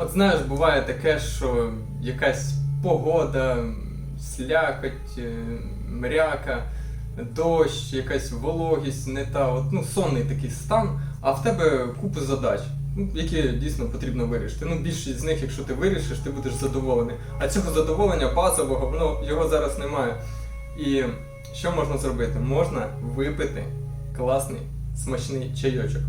От знаєш, буває таке, що якась погода, слякоть, е, мряка, дощ, якась вологість, не та, от, ну, сонний такий стан, а в тебе купа задач, ну, які дійсно потрібно вирішити. Ну, більшість з них, якщо ти вирішиш, ти будеш задоволений. А цього задоволення базового, ну, його зараз немає. І що можна зробити? Можна випити класний смачний чайочок.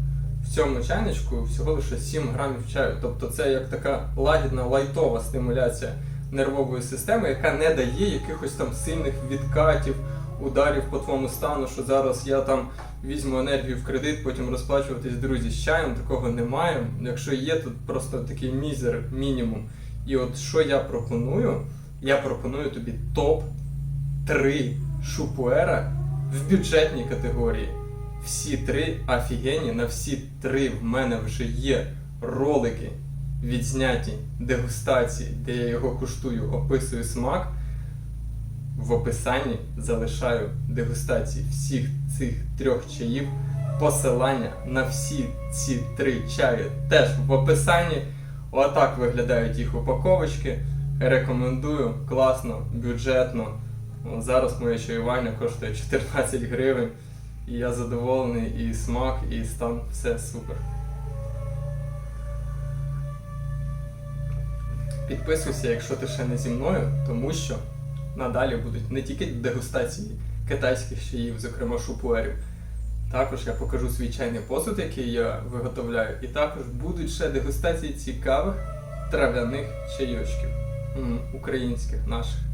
Цьому чайничку всього лише 7 грамів чаю. Тобто це як така лагідна лайтова стимуляція нервової системи, яка не дає якихось там сильних відкатів, ударів по твоєму стану, що зараз я там візьму енергію в кредит, потім розплачуватись друзі з чаєм. Такого немає. Якщо є, тут просто такий мізер, мінімум. І от що я пропоную? Я пропоную тобі топ 3 шупуера в бюджетній категорії. Всі три офігенні, на всі три в мене вже є ролики відзняті дегустації, де я його куштую, описую смак. В описанні залишаю дегустації всіх цих трьох чаїв. Посилання на всі ці три чаї теж в описанні. Отак виглядають їх упаковочки. Рекомендую, класно, бюджетно. Зараз моє чаювання коштує 14 гривень. І я задоволений, і смак, і стан, все супер. Підписуйся, якщо ти ще не зі мною, тому що надалі будуть не тільки дегустації китайських чаїв, зокрема шупуерів. Також я покажу свій чайний посуд, який я виготовляю, і також будуть ще дегустації цікавих трав'яних чайочків. Українських наших.